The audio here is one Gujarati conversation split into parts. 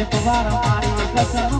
એક વાર મારી કસમ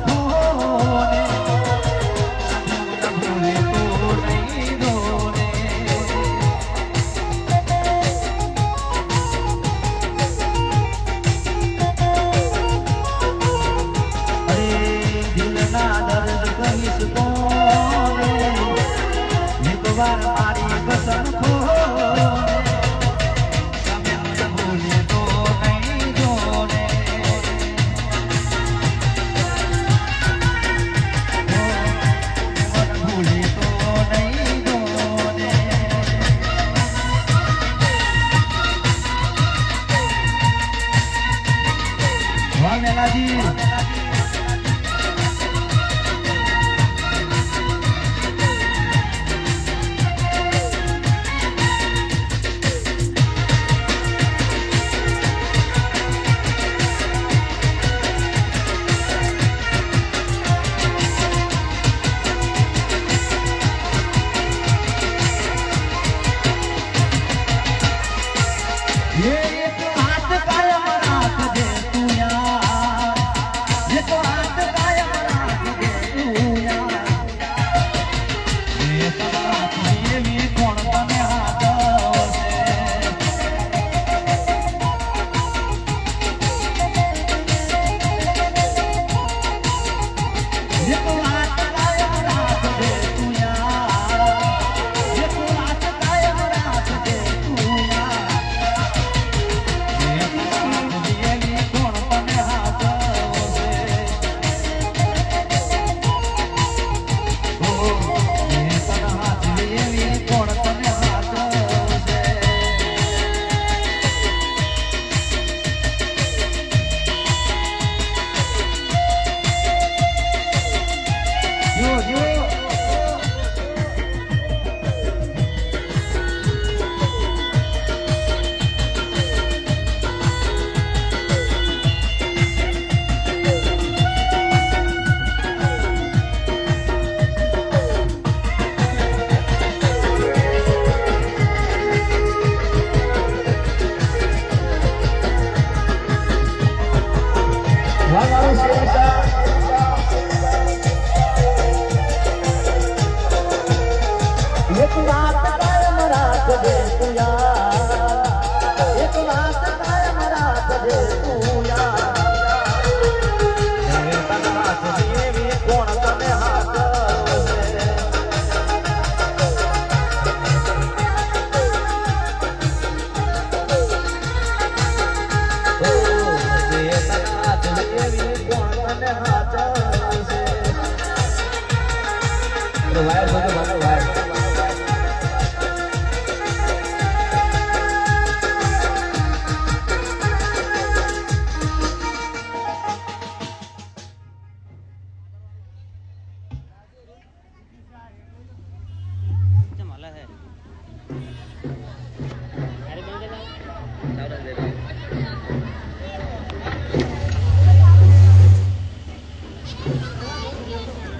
તો વાયર બધો મારો વાયર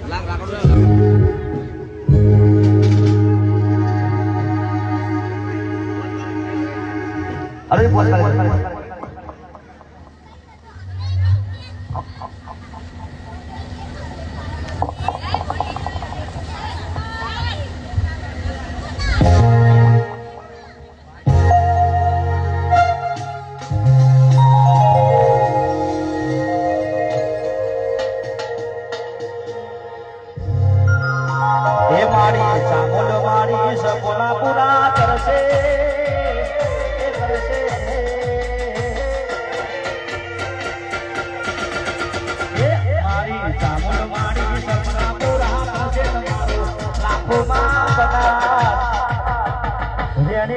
Lang, lang, lang. अरे बोल મારી સામોલ મારી સપના પૂરા કરશે કરશે.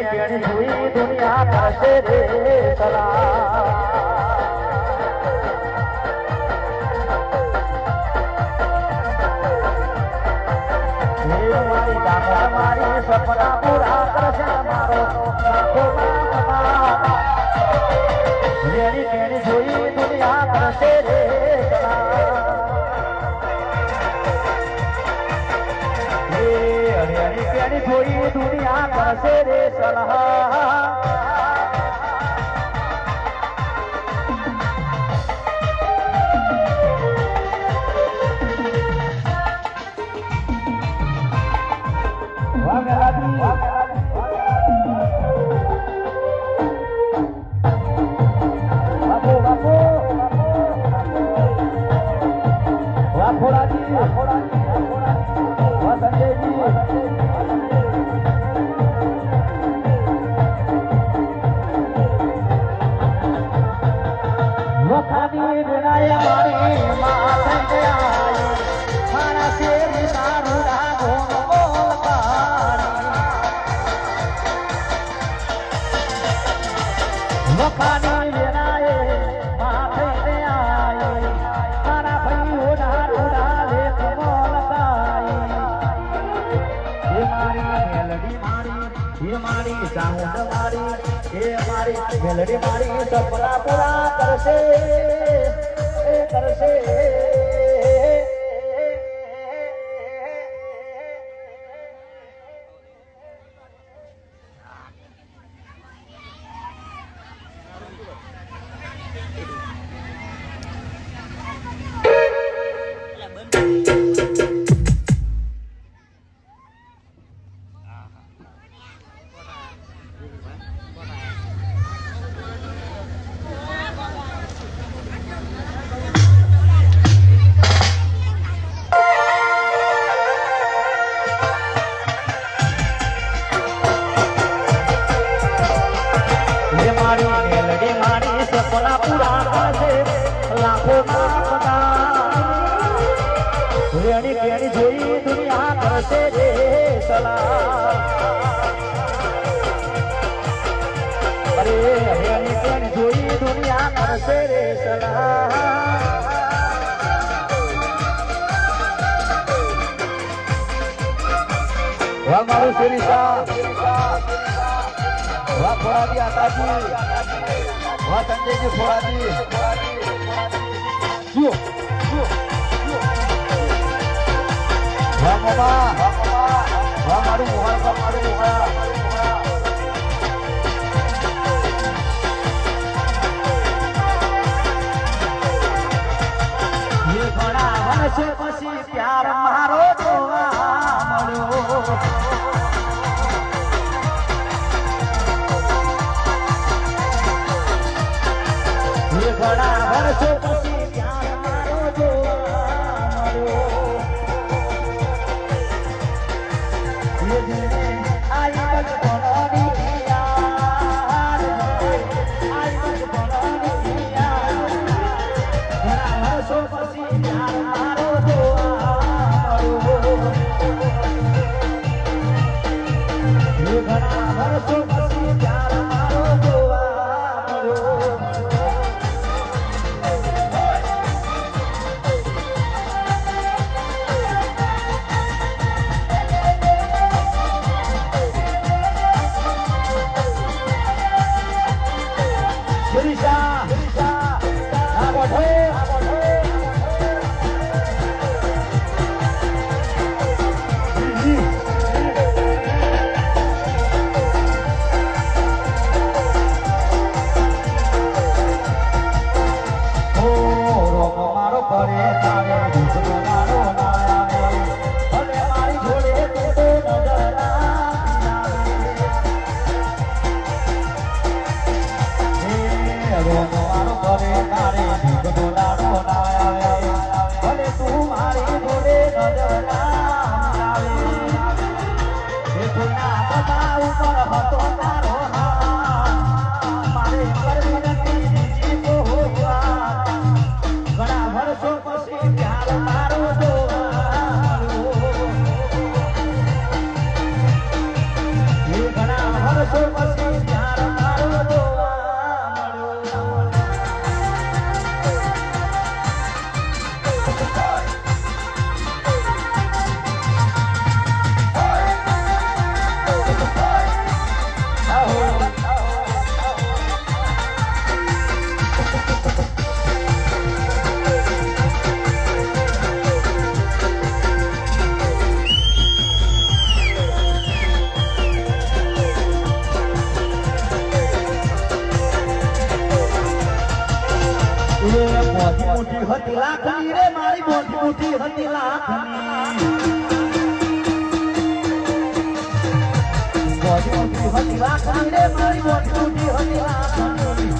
બેન જોઈ દુનિયા પાસે રે સલા મારી દાખલા મારી સપના પૂરા કરશે મારો નાખો મારી કેણી જોઈ દુનિયા કરશે રે સલાહ Vamos એ મારી ચાહું મારી એ મારી કરશે કરશે. રેણી કેણી જોઈ દુનિયા કરશે રે સલાહ. અરે રેણી કેણી જોઈ દુનિયા કરશે રે સલાહ. વાહ, મારું સુરીસા વાહ, ફોડાજી આતાજી વાહ, સંજયજી ફોડાજી. જુઓ. વાહ બાબા વાહ મારું મોહન પછી પ્યારમાં yeah. હતી લાખની રે મારી મોટી મોટી હતી લાખની મોટી મોટી હતી લાખની રે મારી મોટી મોટી હતી લાખની